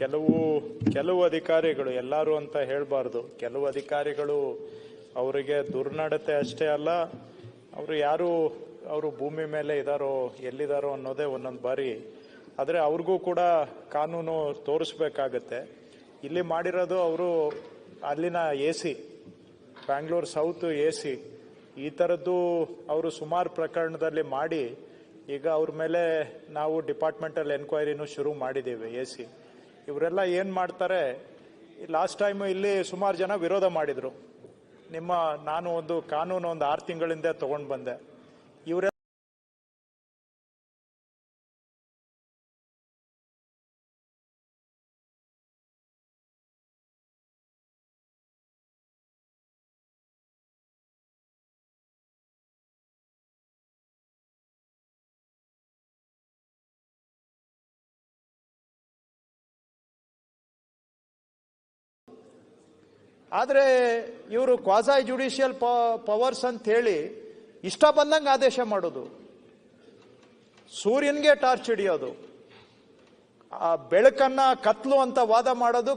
ಕೆಲವು ಕೆಲವು ಅಧಿಕಾರಿಗಳು, ಎಲ್ಲರೂ ಅಂತ ಹೇಳಬಾರ್ದು. ಕೆಲವು ಅಧಿಕಾರಿಗಳು ಅವರಿಗೆ ದುರ್ನಡತೆ ಅಷ್ಟೇ ಅಲ್ಲ, ಅವರು ಯಾರು ಅವರು ಭೂಮಿ ಮೇಲೆ ಇದಾರೋ, ಎಲ್ಲಿದಾರೋ ಅನ್ನೋದೇ ಒಂದೊಂದು ಬಾರಿ. ಆದರೆ ಅವ್ರಿಗೂ ಕೂಡ ಕಾನೂನು ತೋರಿಸ್ಬೇಕಾಗತ್ತೆ. ಇಲ್ಲಿ ಮಾಡಿರೋದು ಅವರು ಅಲ್ಲಿನ A C, Bangalore South A C, ಈ ಥರದ್ದು ಅವರು ಸುಮಾರು ಪ್ರಕರಣದಲ್ಲಿ ಮಾಡಿ, ಈಗ ಅವ್ರ ಮೇಲೆ ನಾವು ಡಿಪಾರ್ಟ್ಮೆಂಟಲ್ ಎನ್ಕ್ವೈರಿನೂ ಶುರು ಮಾಡಿದ್ದೀವಿ ಎ ಸಿ. ಇವರೆಲ್ಲ ಏನು ಮಾಡ್ತಾರೆ ಲಾಸ್ಟ್ ಟೈಮು ಇಲ್ಲಿ ಸುಮಾರು ಜನ ವಿರೋಧ ಮಾಡಿದರು. ನಿಮ್ಮ, ನಾನು ಒಂದು ಕಾನೂನು ಒಂದು ಆರು ತಿಂಗಳಿಂದ ತಗೊಂಡು ಬಂದೆ. ಆದರೆ ಇವರು ಕ್ವಾಸಾಯ್ ಜುಡಿಷಿಯಲ್ ಪವರ್ಸ್ ಅಂತ ಹೇಳಿ ಇಷ್ಟ ಬಂದಂಗೆ ಆದೇಶ ಮಾಡೋದು. ಸೂರ್ಯನಿಗೆ ಟಾರ್ಚ್ ಹಿಡಿಯೋದು. ಆ ಬೆಳಕನ್ನ ಕತ್ಲು ಅಂತ ವಾದ ಮಾಡೋದು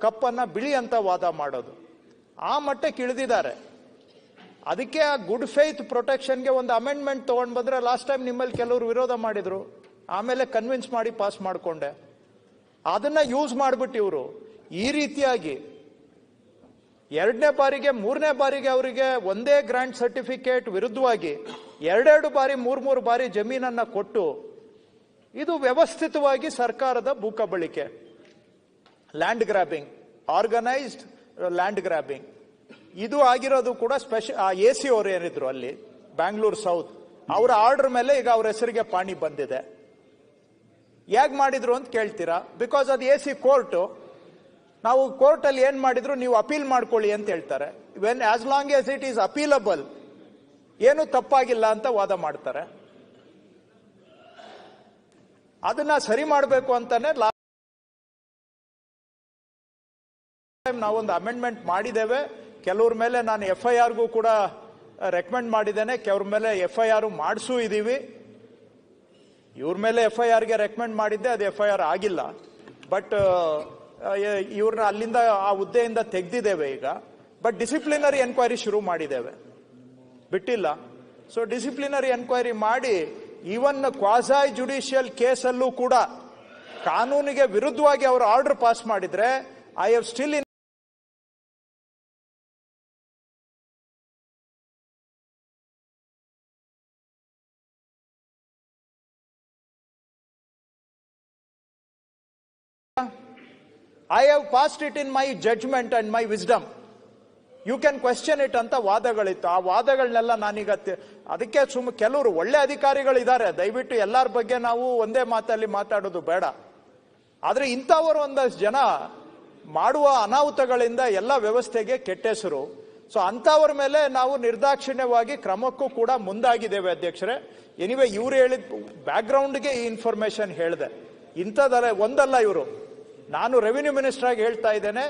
ಕಪ್ಪನ್ನ ಬಿಳಿ ಅಂತ ವಾದ ಮಾಡೋದು. ಆ ಮಟ್ಟಕ್ಕೆ ಇಳಿದಿದ್ದಾರೆ. ಅದಕ್ಕೆ ಆ ಗುಡ್ ಫೇತ್ ಪ್ರೊಟೆಕ್ಷನ್ಗೆ ಒಂದು ಅಮೆಂಡ್ಮೆಂಟ್ ತಗೊಂಡ್ ಬಂದರೆ ಲಾಸ್ಟ್ ಟೈಮ್ ನಿಮ್ಮಲ್ಲಿ ಕೆಲವರು ವಿರೋಧ ಮಾಡಿದ್ರು. ಆಮೇಲೆ ಕನ್ವಿನ್ಸ್ ಮಾಡಿ ಪಾಸ್ ಮಾಡಿಕೊಂಡೆ. ಅದನ್ನ ಯೂಸ್ ಮಾಡ್ಬಿಟ್ಟು ಇವರು ಈ ರೀತಿಯಾಗಿ ಎರಡನೇ ಬಾರಿಗೆ, ಮೂರನೇ ಬಾರಿಗೆ ಅವರಿಗೆ ಒಂದೇ ಗ್ರಾಂಟ್ ಸರ್ಟಿಫಿಕೇಟ್ ವಿರುದ್ಧವಾಗಿ ಎರಡೆರಡು ಬಾರಿ ಮೂರು ಮೂರು ಬಾರಿ ಜಮೀನನ್ನ ಕೊಟ್ಟು ಇದು ವ್ಯವಸ್ಥಿತವಾಗಿ ಸರ್ಕಾರದ ಭೂಕಬಳಿಕೆ. Land grabbing organised land grabbing ಇದು ಆಗಿರೋದು ಕೂಡ ಸ್ಪೆಷಲ್ ಎ ಸಿ ಅವರು ಏನಿದ್ರು ಅಲ್ಲಿ ಬ್ಯಾಂಗ್ಳೂರ್ ಸೌತ್ ಅವರ ಆರ್ಡರ್ ಮೇಲೆ ಈಗ ಅವ್ರ ಹೆಸರಿಗೆ ಪಾಣಿ ಬಂದಿದೆ. ಹೇಗೆ ಮಾಡಿದ್ರು ಅಂತ ಕೇಳ್ತೀರಾ? ಬಿಕಾಸ್ ಅದು ಎ ಸಿ ಕೋರ್ಟು. ನಾವು ಕೋರ್ಟಲ್ಲಿ ಏನ್ ಮಾಡಿದ್ರು ನೀವು ಅಪೀಲ್ ಮಾಡ್ಕೊಳ್ಳಿ ಅಂತ ಹೇಳ್ತಾರೆ. When as long as it is appealable ಏನು ತಪ್ಪಾಗಿಲ್ಲ ಅಂತ ವಾದ ಮಾಡ್ತಾರೆ. ಅದನ್ನ ಸರಿ ಮಾಡಬೇಕು ಅಂತಾನೆ ನಾವೊಂದು ಅಮೆಂಡ್ಮೆಂಟ್ ಮಾಡಿದ್ದೇವೆ. ಕೆಲವ್ರ ಮೇಲೆ ನಾನು ಎಫ್ ಐ ಆರ್ಗೂ ಕೂಡ ರೆಕಮೆಂಡ್ ಮಾಡಿದ್ದೇನೆ. ಕೆಲವ್ರ ಮೇಲೆ ಎಫ್ ಐ ಆರ್ ಮಾಡಿಸೂ ಇದ್ದೀವಿ ಇವ್ರ ಮೇಲೆ ಎಫ್ ಐ ಆರ್ಗೆ ರೆಕಮೆಂಡ್ ಮಾಡಿದ್ದೆ, ಅದು ಎಫ್ ಐ ಆರ್ ಆಗಿಲ್ಲ. ಬಟ್ ಇವ್ರನ್ನ ಅಲ್ಲಿಂದ ಆ ಹುದ್ದೆಯಿಂದ ತೆಗೆದಿದ್ದೇವೆ ಈಗ. ಬಟ್ ಡಿಸಿಪ್ಲಿನರಿ ಎನ್ಕ್ವೈರಿ ಶುರು ಮಾಡಿದ್ದೇವೆ. ಬಿಟ್ಟಿಲ್ಲ. ಸೊ ಡಿಸಿಪ್ಲಿನರಿ ಎನ್ಕ್ವೈರಿ ಮಾಡಿ ಈವನ್ ಕ್ವಾಸಾಯ್ ಜುಡಿಷಿಯಲ್ ಕೇಸಲ್ಲೂ ಕೂಡ, ಕಾನೂನಿಗೆ ವಿರುದ್ಧವಾಗಿ ಅವರು ಆರ್ಡರ್ ಪಾಸ್ ಮಾಡಿದ್ರೆ I have still I have passed it in my judgement and my wisdom you can question it ಅಂತ ವಾದಗಳಿತ್ತು. ಆ ವಾದಗಳನ್ನೆಲ್ಲ ನಾನೀಗ ಅದಕ್ಕೆ ಸುಮ್ಮ ಕೆಲವರು ಒಳ್ಳೆ ಅಧಿಕಾರಿಗಳಿದ್ದಾರೆ. ದಯವಿಟ್ಟು ಎಲ್ಲರ ಬಗ್ಗೆ ನಾವು ಒಂದೇ ಮಾತಲ್ಲಿ ಮಾತಾಡೋದು ಬೇಡ. ಆದರೆ ಇಂಥವರು ಒಂದಷ್ಟು ಜನ ಮಾಡುವ ಅನಾಹುತಗಳಿಂದ ಎಲ್ಲ ವ್ಯವಸ್ಥೆಗೆ ಕೆಟ್ಟ ಹೆಸರು ಸೊ ಅಂಥವ್ರ ಮೇಲೆ ನಾವು ನಿರ್ದಾಕ್ಷಿಣ್ಯವಾಗಿ ಕ್ರಮಕ್ಕೂ ಕೂಡ ಮುಂದಾಗಿದ್ದೇವೆ ಅಧ್ಯಕ್ಷರೇ. ಎನಿವೆ ಇವ್ರು ಹೇಳಿದ ಬ್ಯಾಕ್ಗ್ರೌಂಡ್ಗೆ ಈ ಇನ್ಫಾರ್ಮೇಶನ್ ಹೇಳಿದೆ. ಇಂಥದ್ದಲ್ಲ ಒಂದಲ್ಲ ಇವರು. ನಾನು ರೆವಿನ್ಯೂ ಮಿನಿಸ್ಟರ್ ಆಗಿ ಹೇಳ್ತಾ ಇದ್ದೇನೆ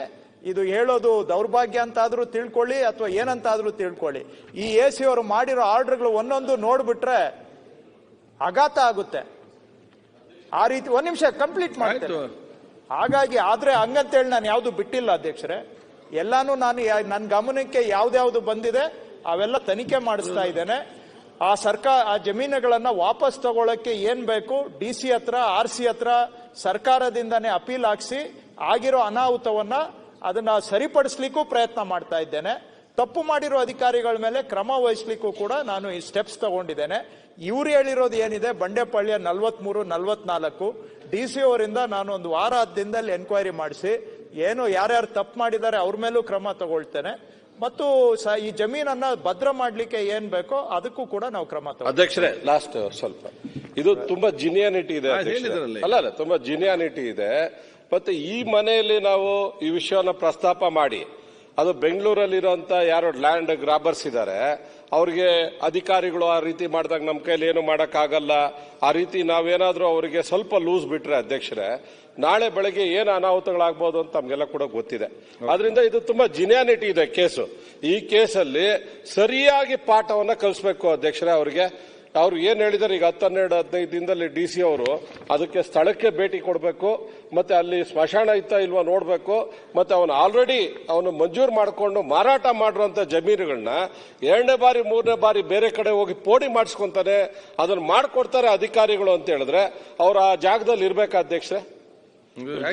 ಇದು ಹೇಳೋದು ದೌರ್ಭಾಗ್ಯ ಅಂತಾದರೂ ತಿಳ್ಕೊಳ್ಳಿ ಅಥವಾ ಏನಂತಾದರೂ ತಿಳ್ಕೊಳ್ಳಿ. ಈ ಎ ಸಿ ಅವರು ಮಾಡಿರೋ ಆರ್ಡರ್ಗಳು ಒಂದೊಂದು ನೋಡ್ಬಿಟ್ರೆ ಆಘಾತ ಆಗುತ್ತೆ. ಆ ರೀತಿ ಒಂದ್ ನಿಮಿಷ ಕಂಪ್ಲೀಟ್ ಮಾಡ್ತೇನೆ. ಹಾಗಾಗಿ ಆದ್ರೆ ಹಂಗಂತೇಳಿ ನಾನು ಯಾವ್ದು ಬಿಟ್ಟಿಲ್ಲ ಅಧ್ಯಕ್ಷರೇ. ಎಲ್ಲಾನು ನಾನು ನನ್ನ ಗಮನಕ್ಕೆ ಯಾವ್ದ್ಯಾವ್ದು ಬಂದಿದೆ ಅವೆಲ್ಲ ತನಿಖೆ ಮಾಡಿಸ್ತಾ ಇದ್ದೇನೆ. ಆ ಸರ್ಕಾರ ಆ ಜಮೀನುಗಳನ್ನ ವಾಪಸ್ ತಗೊಳಕ್ಕೆ ಏನ್ ಬೇಕು ಡಿ ಸಿ ಹತ್ರ ಆರ್ ಸಿ ಹತ್ರ ಸರ್ಕಾರದಿಂದನೇ ಅಪೀಲ್ ಹಾಕ್ಸಿ ಆಗಿರೋ ಅನಾಹುತವನ್ನ ಅದನ್ನ ಸರಿಪಡಿಸ್ಲಿಕ್ಕೂ ಪ್ರಯತ್ನ ಮಾಡ್ತಾ ಇದ್ದೇನೆ. ತಪ್ಪು ಮಾಡಿರೋ ಅಧಿಕಾರಿಗಳ ಮೇಲೆ ಕ್ರಮ ವಹಿಸ್ಲಿಕ್ಕೂ ಕೂಡ ನಾನು ಈ ಸ್ಟೆಪ್ಸ್ ತಗೊಂಡಿದ್ದೇನೆ. ಇವ್ರು ಹೇಳಿರೋದು ಏನಿದೆ? ಬಂಡೆಪಳ್ಳಿಯ ನಲ್ವತ್ಮೂರು, ನಲ್ವತ್ನಾಲ್ಕು. ಡಿ ಸಿ ಅವರಿಂದ ನಾನು ಒಂದು ವಾರ ದಿನದಲ್ಲಿ ಎನ್ಕ್ವೈರಿ ಮಾಡಿಸಿ, ಏನು, ಯಾರ್ಯಾರು ತಪ್ಪು ಮಾಡಿದ್ದಾರೆ, ಅವ್ರ ಮೇಲೂ ಕ್ರಮ ತಗೊಳ್ತೇನೆ. ಮತ್ತು ಈ ಜಮೀನನ್ನ ಭದ್ರ ಮಾಡ್ಲಿಕ್ಕೆ ಏನ್ ಬೇಕೋ ಅದಕ್ಕೂ ಕೂಡ ನಾವು ಕ್ರಮ ಅಧ್ಯಕ್ಷರೇ ಲಾಸ್ಟ್ ಸ್ವಲ್ಪ. ಇದು ತುಂಬಾ ಜಿನಿಯಾನಿಟಿ ಇದೆ. ಅಲ್ಲ ಅಲ್ಲ ತುಂಬಾ ಜಿನಿಯಾನಿಟಿ ಇದೆ. ಮತ್ತೆ ಈ ಮನೆಯಲ್ಲಿ ನಾವು ಈ ವಿಷಯವನ್ನ ಪ್ರಸ್ತಾಪ ಮಾಡಿ ಅದು ಬೆಂಗಳೂರಲ್ಲಿರುವಂತ ಯಾರೋ ಲ್ಯಾಂಡ್ ಗ್ರಾಬರ್ಸ್ ಇದ್ದಾರೆ ಅವ್ರಿಗೆ ಅಧಿಕಾರಿಗಳು ಆ ರೀತಿ ಮಾಡಿದಾಗ ನಮ್ಮ ಕೈಲಿ ಏನು ಆಗಲ್ಲ ಆ ರೀತಿ ನಾವೇನಾದ್ರೂ ಅವರಿಗೆ ಸ್ವಲ್ಪ ಲೂಸ್ ಬಿಟ್ರೆ ಅಧ್ಯಕ್ಷರೇ ನಾಳೆ ಬೆಳಗ್ಗೆ ಏನು ಅನಾಹುತಗಳಾಗ್ಬೋದು ಅಂತ ನಮಗೆಲ್ಲ ಕೂಡ ಗೊತ್ತಿದೆ. ಆದ್ರಿಂದ ಇದು ತುಂಬಾ ಜಿನಿಯಾನಿಟಿ ಇದೆ ಕೇಸು. ಈ ಕೇಸಲ್ಲಿ ಸರಿಯಾಗಿ ಪಾಠವನ್ನ ಕಲಿಸ್ಬೇಕು ಅಧ್ಯಕ್ಷರೇ ಅವರಿಗೆ. ಅವ್ರು ಏನ್ ಹೇಳಿದಾರೆ ಈಗ ಹತ್ತು ಹನ್ನೆರಡು ಹದಿನೈದು ದಿನದಲ್ಲಿ ಡಿ ಸಿ ಅವರು ಅದಕ್ಕೆ ಸ್ಥಳಕ್ಕೆ ಭೇಟಿ ಕೊಡಬೇಕು ಮತ್ತೆ ಅಲ್ಲಿ ಸ್ಮಶಾನ ಇತ್ತ ಇಲ್ವಾ ನೋಡಬೇಕು ಮತ್ತೆ ಅವನು ಆಲ್ರೆಡಿ ಅವನು ಮಂಜೂರು ಮಾಡಿಕೊಂಡು ಮಾರಾಟ ಮಾಡಿರುವಂತಹ ಜಮೀನುಗಳನ್ನ ಎರಡನೇ ಬಾರಿ ಮೂರನೇ ಬಾರಿ ಬೇರೆ ಕಡೆ ಹೋಗಿ ಪೋಡಿ ಮಾಡಿಸ್ಕೊಂತಾನೆ ಅದನ್ನ ಮಾಡಿಕೊಡ್ತಾರೆ ಅಧಿಕಾರಿಗಳು ಅಂತ ಹೇಳಿದ್ರೆ ಅವ್ರು ಆ ಜಾಗದಲ್ಲಿ ಇರ್ಬೇಕಾ ಅಧ್ಯಕ್ಷರೇ?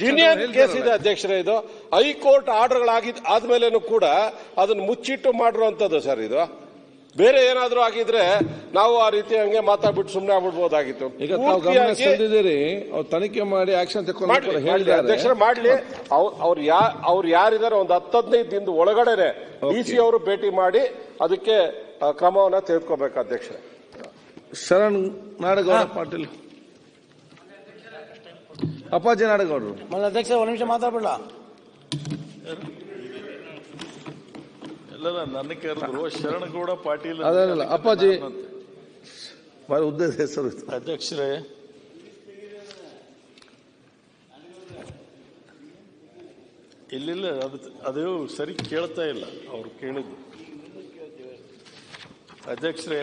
ಯೂನಿಯನ್ ಕೇಸ್ ಇದೆ ಅಧ್ಯಕ್ಷರೇ ಇದು. ಹೈಕೋರ್ಟ್ ಆರ್ಡರ್ಗಳಾಗಿ ಆದ್ಮೇಲೆ ಕೂಡ ಅದನ್ನ ಮುಚ್ಚಿಟ್ಟು ಮಾಡಿರುವಂತದ್ದು ಸರ್ ಇದು. ಬೇರೆ ಏನಾದರೂ ಆಗಿದ್ರೆ ನಾವು ಆ ರೀತಿ ಹಂಗೆ ಮಾತಾಡ್ಬಿಟ್ಟು ಸುಮ್ಮನೆ ಆಗ್ಬಿಡ್ಬೋದಾಗಿತ್ತು. ಈಗ ತಾವು ಗಮನ ಸೆಳೆದಿದ್ದೀರಿ ಅವ್ರು ತನಿಖೆ ಮಾಡಿ ಆಕ್ಷನ್ ತಗೊಂಡು ಹೇಳಿದ್ದಾರೆ. ಅಧ್ಯಕ್ಷರೇ ಮಾಡ್ಲಿ. ಅವ್ರು- ಅವ್ರು ಯಾ ಅವ್ರು ಯಾರಿದ್ದಾರೆ ಒಂದು ಹತ್ತು ಹದಿನೈದು ದಿನದ ಒಳಗಡೆನೆ ಡಿ ಸಿ ಅವರು ಭೇಟಿ ಮಾಡಿ ಅದಕ್ಕೆ ಆ, ಕ್ರಮವನ್ನ ತೆಗೆದುಕೋಬೇಕು ಅಧ್ಯಕ್ಷರೇ. ಶರಣ್ ನಾಡಗೌಡ ಪಾಟೀಲ್. ಅಪ್ಪಾಜಿ ನಾಡಗೌಡರು. ಮಲ್ಲ ಅಧ್ಯಕ್ಷ ಒಂದು ನಿಮಿಷ ಮಾತಾಡ್ಬಿಡ್ಲ? ಇಲ್ಲ ನನ್ನ ಕರೆದ್ರು ಶರಣಗೌಡ ಪಾಟೀಲ್ ಅದಲ್ಲ ಅಪ್ಪಾಜಿ. ಬಹಳ ಉದ್ದೇಶ ಹೆಸರು ಅಧ್ಯಕ್ಷರೇ ಇಲ್ಲಿಲ್ಲ ಅದು ಅದು ಸರಿ ಕೇಳ್ತಾ ಇಲ್ಲ ಅವ್ರು ಕೇಳಿದ್ದು. ಅಧ್ಯಕ್ಷರೇ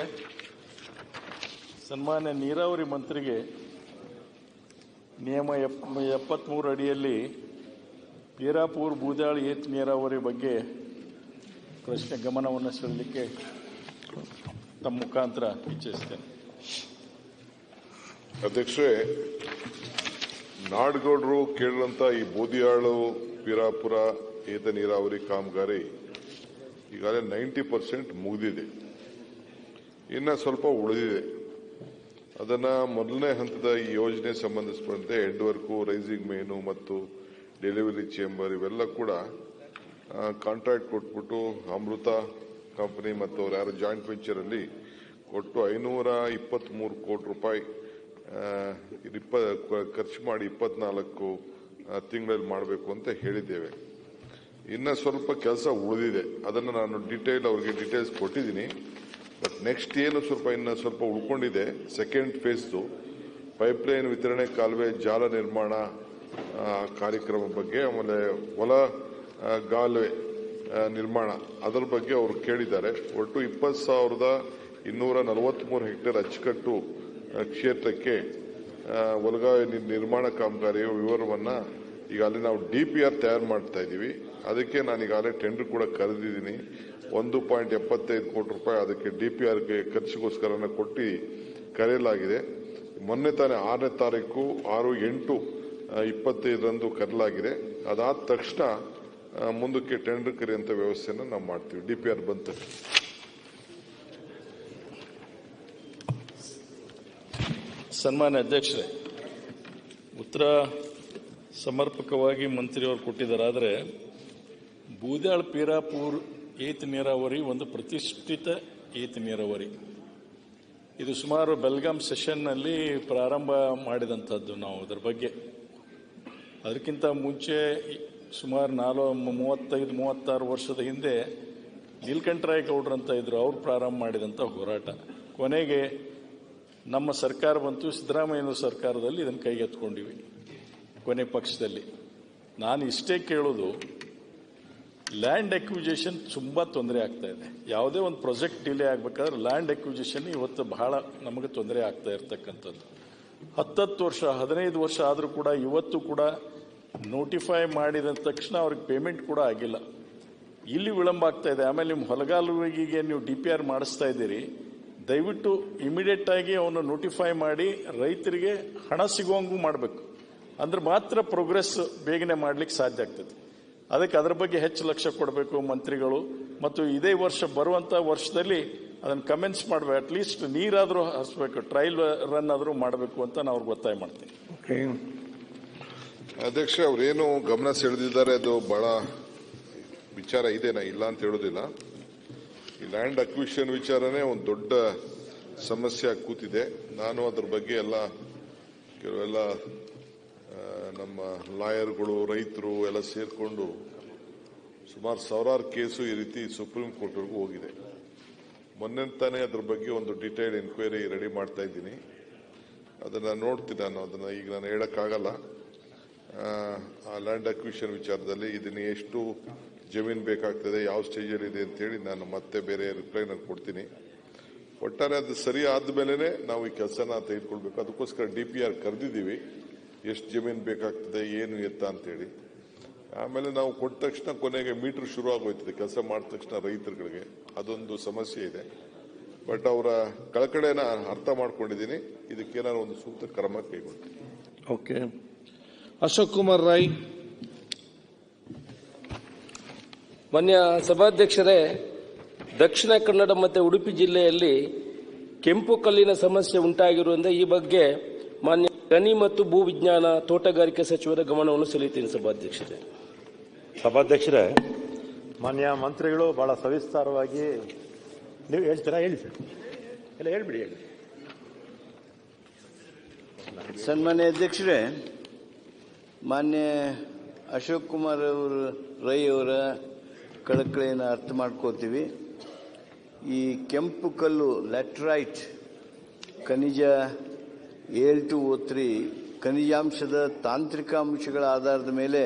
ಸನ್ಮಾನ್ಯ ನೀರಾವರಿ ಮಂತ್ರಿಗೆ ನಿಯಮ ಎಪ್ ಎಪ್ಪತ್ಮೂರು ಅಡಿಯಲ್ಲಿ ಪೀರಾಪುರ್ ಬೂದಾಳಿ ಏತ್ ನೀರಾವರಿ ಬಗ್ಗೆ ಪ್ರಶ್ನೆ ಗಮನವನ್ನು ಸೆಳೆಯಲಿಕ್ಕೆ ತಮ್ಮ ಮುಖಾಂತರ ಇಚ್ಛಿಸ್ತೇನೆ. ಅಧ್ಯಕ್ಷರೇ, ನಾಡಗೌಡರು ಕೇಳಿದಂತ ಈ ಬೋದಿಯಾಳು, ಪೀರಾಪುರ ಏತ ನೀರಾವರಿ ಕಾಮಗಾರಿ ಈಗಾಗಲೇ ನೈಂಟಿ ಪರ್ಸೆಂಟ್ ಮುಗಿದಿದೆ. ಇನ್ನ ಸ್ವಲ್ಪ ಉಳಿದಿದೆ. ಅದನ್ನ ಮೊದಲನೇ ಹಂತದ ಈ ಯೋಜನೆ ಸಂಬಂಧಿಸಿದಂತೆ ಎಂಡ್ ವರ್ಕು ರೈಸಿಂಗ್ ಮೇನು ಮತ್ತು ಡೆಲಿವರಿ ಚೇಂಬರ್ ಇವೆಲ್ಲ ಕೂಡ ಕಾಂಟ್ರಾಕ್ಟ್ ಕೊಟ್ಬಿಟ್ಟು ಅಮೃತ ಕಂಪನಿ ಮತ್ತು ಅವ್ರು ಯಾರು ಜಾಯಿಂಟ್ ವೆಂಚರ್ ಅಲ್ಲಿ ಕೊಟ್ಟು ಐನೂರ ಇಪ್ಪತ್ಮೂರು ಕೋಟಿ ರೂಪಾಯಿ ಇಪ್ಪ ಖರ್ಚು ಮಾಡಿ ಇಪ್ಪತ್ನಾಲ್ಕು ತಿಂಗಳಲ್ಲಿ ಮಾಡಬೇಕು ಅಂತ ಹೇಳಿದ್ದೇವೆ. ಇನ್ನ ಸ್ವಲ್ಪ ಕೆಲಸ ಉಳಿದಿದೆ. ಅದನ್ನು ನಾನು ಡೀಟೇಲ್ ಅವ್ರಿಗೆ ಡೀಟೇಲ್ಸ್ ಕೊಟ್ಟಿದ್ದೀನಿ. ಬಟ್ ನೆಕ್ಸ್ಟ್ ಏನು ಸ್ವಲ್ಪ ಇನ್ನು ಸ್ವಲ್ಪ ಉಳ್ಕೊಂಡಿದೆ. ಸೆಕೆಂಡ್ ಫೇಸ್ದು ಪೈಪ್ಲೈನ್ ವಿತರಣೆ, ಕಾಲುವೆ, ಜಾಲ ನಿರ್ಮಾಣ ಕಾರ್ಯಕ್ರಮ ಬಗ್ಗೆ ಆಮೇಲೆ ಹೊಲ ಗಾಲುವೆ ನಿರ್ಮಾಣ. ಅದರ ಬಗ್ಗೆ ಅವರು ಕೇಳಿದ್ದಾರೆ. ಒಟ್ಟು ಇಪ್ಪತ್ತು ಸಾವಿರದ ಇನ್ನೂರ ನಲವತ್ಮೂರು ಹೆಕ್ಟೇರ್ ಅಚ್ಚುಕಟ್ಟು ಕ್ಷೇತ್ರಕ್ಕೆ ಒಲಗಾವೆ ನಿರ್ಮಾಣ ಕಾಮಗಾರಿಯ ವಿವರವನ್ನ ಅಲ್ಲಿ ನಾವು ಡಿ ಪಿ ಆರ್ ತಯಾರು ಮಾಡ್ತಾ ಇದ್ದೀವಿ. ಅದಕ್ಕೆ ನಾನು ಈಗಾಗಲೇ ಟೆಂಡರ್ ಕೂಡ ಕರೆದಿದ್ದೀನಿ. ಒಂದು ಪಾಯಿಂಟ್ ಎಪ್ಪತ್ತೈದು ಕೋಟಿ ರೂಪಾಯಿ ಅದಕ್ಕೆ ಡಿ ಪಿ ಆರ್ಗೆ ಖರ್ಚಿಗೋಸ್ಕರನ ಕೊಟ್ಟು ಕರೆಯಲಾಗಿದೆ. ಮೊನ್ನೆ ತಾನೇ ಆರನೇ ತಾರೀಕು ಆರು ಎಂಟು ಇಪ್ಪತ್ತೈದರಂದು ಕರೆಯಲಾಗಿದೆ. ಅದಾದ ತಕ್ಷಣ ಮುಂದಕ್ಕೆ ಟೆಂಡರ್ ಕರೆಯುವಂತ ವ್ಯವಸ್ಥೆಯನ್ನು ನಾವು ಮಾಡ್ತೀವಿ. ಡಿ ಪಿ ಆರ್ ಬಂತ. ಸನ್ಮಾನ್ಯ ಅಧ್ಯಕ್ಷರೇ, ಉತ್ತರ ಸಮರ್ಪಕವಾಗಿ ಮಂತ್ರಿಯವರು ಕೊಟ್ಟಿದ್ದಾರೆ ಆದರೆ ಬೂದ್ಯಾಳ್ ಪೀರಾಪುರ್ ಏತ್ ನೀರಾವರಿ ಒಂದು ಪ್ರತಿಷ್ಠಿತ ಏತ್ ನೀರಾವರಿ. ಇದು ಸುಮಾರು ಬೆಲ್ಗಾಮ್ ಸೆಷನ್ನಲ್ಲಿ ಪ್ರಾರಂಭ ಮಾಡಿದಂಥದ್ದು ನಾವು ಅದರ ಬಗ್ಗೆ. ಅದಕ್ಕಿಂತ ಮುಂಚೆ ಸುಮಾರು ನಾಲ್ಕು ಮೂವತ್ತೈದು, ಮೂವತ್ತಾರು ವರ್ಷದ ಹಿಂದೆ ನೀಲ್ಕಂಠರಾಯ ಗೌಡ್ರು ಅಂತ ಇದ್ರು. ಅವ್ರು ಪ್ರಾರಂಭ ಮಾಡಿದಂಥ ಹೋರಾಟ. ಕೊನೆಗೆ ನಮ್ಮ ಸರ್ಕಾರ ಬಂತು. ಸಿದ್ದರಾಮಯ್ಯನವ್ರ ಸರ್ಕಾರದಲ್ಲಿ ಇದನ್ನು ಕೈಗೆತ್ಕೊಂಡಿವಿ ಕೊನೆ ಪಕ್ಷದಲ್ಲಿ. ನಾನು ಇಷ್ಟೇ ಕೇಳೋದು, ಲ್ಯಾಂಡ್ ಅಕ್ವಿಜೇಷನ್ ತುಂಬಾ ತೊಂದರೆ ಆಗ್ತಾ ಇದೆ. ಯಾವುದೇ ಒಂದು ಪ್ರಾಜೆಕ್ಟ್ ಡಿಲೇ ಆಗಬೇಕಾದ್ರೆ ಲ್ಯಾಂಡ್ ಎಕ್ವಿಜೇಷನ್ ಇವತ್ತು ಬಹಳ ನಮಗೆ ತೊಂದರೆ ಆಗ್ತಾ ಇರತಕ್ಕಂಥದ್ದು. ಹತ್ತತ್ತು ವರ್ಷ, ಹದಿನೈದು ವರ್ಷ ಆದರೂ ಕೂಡ ಇವತ್ತು ಕೂಡ ನೋಟಿಫೈ ಮಾಡಿದ ತಕ್ಷಣ ಅವ್ರಿಗೆ ಪೇಮೆಂಟ್ ಕೂಡ ಆಗಿಲ್ಲ. ಇಲ್ಲಿ ವಿಳಂಬ ಆಗ್ತಾ ಇದೆ. ಆಮೇಲೆ ನಿಮ್ಮ ಹೊಲಗಾಲುವಿಗೆ ನೀವು ಡಿ ಪಿ ಆರ್ ಮಾಡಿಸ್ತಾ ಇದ್ದೀರಿ. ದಯವಿಟ್ಟು ಇಮಿಡಿಯೇಟ್ ಆಗಿ ಅವನು ನೋಟಿಫೈ ಮಾಡಿ ರೈತರಿಗೆ ಹಣ ಸಿಗುವಂಗು ಮಾಡಬೇಕು. ಅಂದ್ರೆ ಮಾತ್ರ ಪ್ರೋಗ್ರೆಸ್ ಬೇಗನೆ ಮಾಡ್ಲಿಕ್ಕೆ ಸಾಧ್ಯ ಆಗ್ತದೆ. ಅದಕ್ಕೆ ಅದರ ಬಗ್ಗೆ ಹೆಚ್ಚು ಲಕ್ಷ್ಯ ಕೊಡಬೇಕು ಮಂತ್ರಿಗಳು. ಮತ್ತು ಇದೇ ವರ್ಷ ಬರುವಂತ ವರ್ಷದಲ್ಲಿ ಅದನ್ನು ಕಮೆಂಟ್ಸ್ ಮಾಡಬೇಕು ಅಟ್ಲೀಸ್ಟ್ ನೀರಾದರೂ ಹಸಬೇಕು ಟ್ರಯಲ್ ರನ್ ಆದರೂ ಮಾಡಬೇಕು ಅಂತ ನಾನು ಅವ್ರಿಗೆ ಒತ್ತಾಯ ಮಾಡ್ತೀನಿ ಓಕೆ ಅಧ್ಯಕ್ಷ, ಅವರೇನು ಗಮನ ಸೆಳೆದಿದ್ದಾರೆ, ಅದು ಬಹಳ ವಿಚಾರ ಇದೆ ನಾ ಇಲ್ಲ ಅಂತ ಹೇಳೋದಿಲ್ಲ. ಈ ಲ್ಯಾಂಡ್ ಅಕ್ವಿಷನ್ ವಿಚಾರನೇ ಒಂದು ದೊಡ್ಡ ಸಮಸ್ಯೆ ಕೂತಿದೆ. ನಾನು ಅದ್ರ ಬಗ್ಗೆ ಎಲ್ಲ ಕೆಲವೆಲ್ಲ ನಮ್ಮ ಲಾಯರ್ಗಳು, ರೈತರು ಎಲ್ಲ ಸೇರಿಕೊಂಡು ಸುಮಾರು ಸಾವಿರಾರು ಕೇಸು ಈ ರೀತಿ ಸುಪ್ರೀಂ ಕೋರ್ಟ್ವರೆಗೂ ಹೋಗಿದೆ. ಮೊನ್ನೆ ತಾನೇ ಅದ್ರ ಬಗ್ಗೆ ಒಂದು ಡಿಟೈಲ್ ಎನ್ಕ್ವೈರಿ ರೆಡಿ ಮಾಡ್ತಾ ಇದ್ದೀನಿ. ಅದನ್ನ ನೋಡ್ತೀನಿ ನಾನು, ಅದನ್ನ ಈಗ ನಾನು ಹೇಳಕ್ಕಾಗಲ್ಲ. ಆ, ಲ್ಯಾಂಡ್ ಅಕ್ವಿಷನ್ ವಿಚಾರದಲ್ಲಿ ಇದನ್ನ ಎಷ್ಟು ಜಮೀನು ಬೇಕಾಗ್ತದೆ ಯಾವ ಸ್ಟೇಜಲ್ಲಿ ಇದೆ ಅಂತೇಳಿ ನಾನು ಮತ್ತೆ ಬೇರೆ ರಿಪ್ಲೈ ಕೊಡ್ತೀನಿ. ಒಟ್ಟಾರೆ ಅದು ಸರಿ ಆದ್ಮೇಲೆ ನಾವು ಈ ಕೆಲಸನ ತೆಗೆದುಕೊಳ್ಬೇಕು. ಅದಕ್ಕೋಸ್ಕರ ಡಿ ಪಿ ಆರ್ ಕರೆದಿದ್ದೀವಿ. ಎಷ್ಟು ಜಮೀನು ಬೇಕಾಗ್ತದೆ ಏನು ಎತ್ತ ಅಂತೇಳಿ. ಆಮೇಲೆ ನಾವು ಕೊಟ್ಟ ತಕ್ಷಣ ಕೊನೆಗೆ ಮೀಟರ್ ಶುರು ಆಗೋಯ್ತದೆ ಕೆಲಸ ಮಾಡಿದ ತಕ್ಷಣ ರೈತರುಗಳಿಗೆ. ಅದೊಂದು ಸಮಸ್ಯೆ ಇದೆ. ಬಟ್ ಅವರ ಕಳಕಳೆನ ಅರ್ಥ ಮಾಡ್ಕೊಂಡಿದ್ದೀನಿ. ಇದಕ್ಕೇನಾದ್ರು ಒಂದು ಸೂಕ್ತ ಕ್ರಮ ಕೈಗೊಳ್ತೀನಿ. ಓಕೆ ಅಶೋಕ್ ಕುಮಾರ್ ರಾಯ್. ಮಾನ್ಯ ಸಭಾಧ್ಯಕ್ಷರೇ ದಕ್ಷಿಣ ಕನ್ನಡ ಮತ್ತು ಉಡುಪಿ ಜಿಲ್ಲೆಯಲ್ಲಿ ಕೆಂಪು ಕಲ್ಲಿನ ಸಮಸ್ಯೆ ಉಂಟಾಗಿರುವುದರಿಂದ ಈ ಬಗ್ಗೆ ಮಾನ್ಯ ಗಣಿ ಮತ್ತು ಭೂ ವಿಜ್ಞಾನ ತೋಟಗಾರಿಕೆ ಸಚಿವರ ಗಮನವನ್ನು ಸೆಳೆಯುತ್ತೇನೆ ಸಭಾಧ್ಯಕ್ಷರೇ. ಸಭಾಧ್ಯಕ್ಷರೇ ಮಾನ್ಯ ಮಂತ್ರಿಗಳು ಬಹಳ ಸವಿಸ್ತಾರವಾಗಿ ನೀವು ಹೇಳ್ತೀರಾ ಹೇಳಿ ಸರ್. ಎಲ್ಲ ಹೇಳ್ಬಿಡಿ ಹೇಳಿ ಸನ್ಮಾನ್ಯ ಅಧ್ಯಕ್ಷರೇ ಮಾನ್ಯ ಅಶೋಕ್ ಕುಮಾರ್ ಅವರು, ರೈ ಅವರ ಕಳಕಳಿಯನ್ನು ಅರ್ಥ ಮಾಡ್ಕೋತೀವಿ. ಈ ಕೆಂಪು ಕಲ್ಲು, ಲ್ಯಾಟ್ರೈಟ್, ಖನಿಜ ಏಳ್ ಟು ಓ ಖನಿಜಾಂಶದ ತಾಂತ್ರಿಕ ಅಂಶಗಳ ಆಧಾರದ ಮೇಲೆ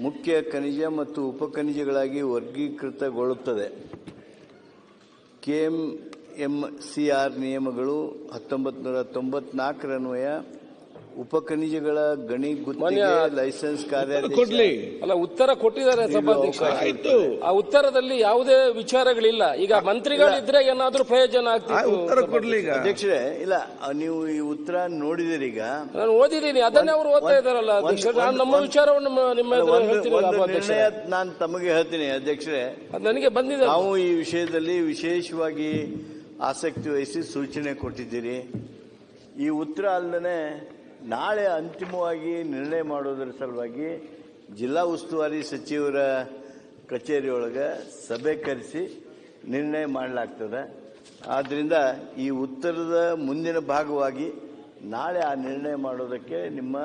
ಮುಖ್ಯ ಖನಿಜ ಮತ್ತು ಉಪಖನಿಜಗಳಾಗಿ ವರ್ಗೀಕೃತಗೊಳ್ಳುತ್ತದೆ. ಕೆಎಂ ಎಂ ಸಿ ಆರ್ ನಿಯಮಗಳು ಹತ್ತೊಂಬತ್ತು ನೂರ ತೊಂಬತ್ನಾಲ್ಕರನ್ವಯ ಉಪಖನಿಜಗಳ ಗಣಿ ಗುತ್ತಿಗೆ ಲೈಸೆನ್ಸ್ ಕಾರ್ಯ ಕೊಡ್ಲಿ. ಅಲ್ಲ ಉತ್ತರ ಕೊಟ್ಟಿದ್ದಾರೆ ಸಭಾಧ್ಯಕ್ಷರೇ ಆಯ್ತು. ಆ ಉತ್ತರದಲ್ಲಿ ಯಾವುದೇ ವಿಚಾರಗಳಿಲ್ಲ. ಈಗ ಮಂತ್ರಿಗಳಿದ್ರೆ ಏನಾದ್ರೂ ಪ್ರಯೋಜನ ಆಗ್ತಿತ್ತು ಉತ್ತರ ಕೊಡ್ಲಿ ಈಗ. ಅಧ್ಯಕ್ಷರೇ ಇಲ್ಲ ನೀವು ಈ ಉತ್ತರ ನೋಡಿದಿರಿ ಈಗ. ನಾನು ಓದಿದ್ದೀನಿ. ಅದನ್ನೇ ಅವರು ಓದ್ತಾ ಇದಾರಲ್ಲ ನಾನು ನಮ್ಮ ವಿಚಾರವನ್ನು ನಿಮ್ಮ- ಎದುರು ಹೇಳ್ತೀನಿ ನಾನು ತಮಗೆ ಹೇಳ್ತೀನಿ ಅಧ್ಯಕ್ಷರೇ. ನನಗೆ ಬಂದಿದೆ ನಾವು ಈ ವಿಷಯದಲ್ಲಿ ವಿಶೇಷವಾಗಿ ಆಸಕ್ತಿ ವಹಿಸಿ ಸೂಚನೆ ಕೊಟ್ಟಿದ್ದೀರಿ. ಈ ಉತ್ತರ ಅಲ್ಲದೆ ನಾಳೆ ಅಂತಿಮವಾಗಿ ನಿರ್ಣಯ ಮಾಡೋದರ ಸಲುವಾಗಿ ಜಿಲ್ಲಾ ಉಸ್ತುವಾರಿ ಸಚಿವರ ಕಚೇರಿಯೊಳಗೆ ಸಭೆ ಕರೆಸಿ ನಿರ್ಣಯ ಮಾಡಲಾಗ್ತದೆ. ಆದ್ದರಿಂದ ಈ ಉತ್ತರದ ಮುಂದಿನ ಭಾಗವಾಗಿ ನಾಳೆ ಆ ನಿರ್ಣಯ ಮಾಡೋದಕ್ಕೆ ನಿಮ್ಮ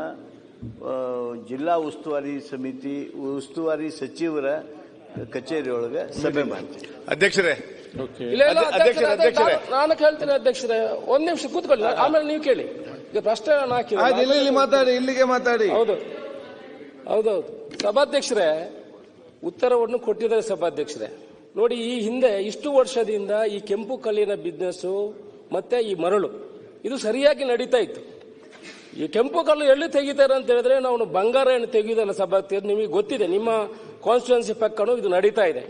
ಜಿಲ್ಲಾ ಉಸ್ತುವಾರಿ ಸಮಿತಿ ಉಸ್ತುವಾರಿ ಸಚಿವರ ಕಚೇರಿಯೊಳಗೆ ಸಭೆ ಮಾಡ್ತೀವಿ. ಅಧ್ಯಕ್ಷರೇ ಅಧ್ಯಕ್ಷರೇ, ಅಧ್ಯಕ್ಷರೇ, ಅಧ್ಯಕ್ಷರೇ. ನಾನು- ನಾನು ಕೇಳ್ತೀನಿ ಅಧ್ಯಕ್ಷರೇ. ಒಂದ್ ನಿಮಿಷ ಕೂತ್ಕೊಳ್ಳಿ ಆಮೇಲೆ ನೀವು ಕೇಳಿ. ಈಗ ಪ್ರಶ್ನೆ ಆಯ್ತು ಇಲ್ಲಿ ಇಲ್ಲಿ ಮಾತಾಡಿ ಇಲ್ಲಿಗೆ ಮಾತಾಡಿ. ಹೌದು. ಹೌದೌದು. ಸಭಾಧ್ಯಕ್ಷರೇ ಉತ್ತರವನ್ನು ಕೊಟ್ಟಿದ್ದಾರೆ ಸಭಾಧ್ಯಕ್ಷರೇ. ನೋಡಿ ಈ ಹಿಂದೆ ಇಷ್ಟು ವರ್ಷದಿಂದ ಈ ಕೆಂಪು ಕಲ್ಲಿನ ಬಿಸ್ನೆಸ್ಸು ಮತ್ತೆ ಈ ಮರಳು ಇದು ಸರಿಯಾಗಿ ನಡೀತಾ ಇತ್ತು. ಈ ಕೆಂಪು ಕಲ್ಲು ಎಲ್ಲಿ ತೆಗಿತಾರೆ ಅಂತ ಹೇಳಿದ್ರೆ ನಾವು ಬಂಗಾರ ಏನು ತೆಗೆಯುವುದಲ್ಲ ಸಭಾಧ್ಯಕ್ಷ ನಿಮಗೆ ಗೊತ್ತಿದೆ ನಿಮ್ಮ ಕಾನ್ಸ್ಟಿಟ್ಯೂನ್ಸಿ ಪಕ್ಕನು ಇದು ನಡೀತಾ ಇದೆ.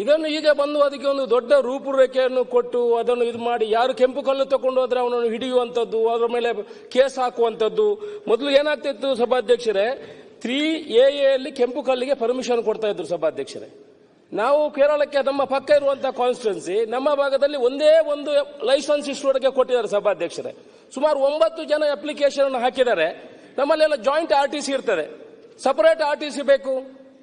ಇದನ್ನು ಈಗ ಬಂದು ಅದಕ್ಕೆ ಒಂದು ದೊಡ್ಡ ರೂಪುರೇಖೆಯನ್ನು ಕೊಟ್ಟು ಅದನ್ನು ಇದು ಮಾಡಿ ಯಾರು ಕೆಂಪು ಕಲ್ಲು ತಗೊಂಡು ಹೋದ್ರೆ ಅವನನ್ನು ಹಿಡಿಯುವಂಥದ್ದು, ಅದರ ಮೇಲೆ ಕೇಸ್ ಹಾಕುವಂಥದ್ದು. ಮೊದಲು ಏನಾಗ್ತಿತ್ತು ಸಭಾಧ್ಯಕ್ಷರೇ? ತ್ರೀ ಎ ಎಲ್ಲಿ ಕೆಂಪು ಕಲ್ಲಿಗೆ ಪರ್ಮಿಷನ್ ಕೊಡ್ತಾ ಇದ್ರು ಸಭಾಧ್ಯಕ್ಷರೇ. ನಾವು ಕೇರಳಕ್ಕೆ ನಮ್ಮ ಪಕ್ಕ ಇರುವಂತಹ ಕಾನ್ಸ್ಟಿಟ್ಯೂನ್ಸಿ ನಮ್ಮ ಭಾಗದಲ್ಲಿ ಒಂದೇ ಒಂದು ಲೈಸೆನ್ಸ್ ಇಷ್ಟುವರೆಗೆ ಕೊಟ್ಟಿದ್ದಾರೆ ಸಭಾಧ್ಯಕ್ಷರೇ. ಸುಮಾರು ಒಂಬತ್ತು ಜನ ಅಪ್ಲಿಕೇಶನ್ ಹಾಕಿದ್ದಾರೆ. ನಮ್ಮಲ್ಲೆಲ್ಲ ಜಾಯಿಂಟ್ ಆರ್ ಟಿ ಸಿ ಇರ್ತದೆ. ಸಪರೇಟ್ ಆರ್ ಟಿ ಸಿ ಬೇಕು.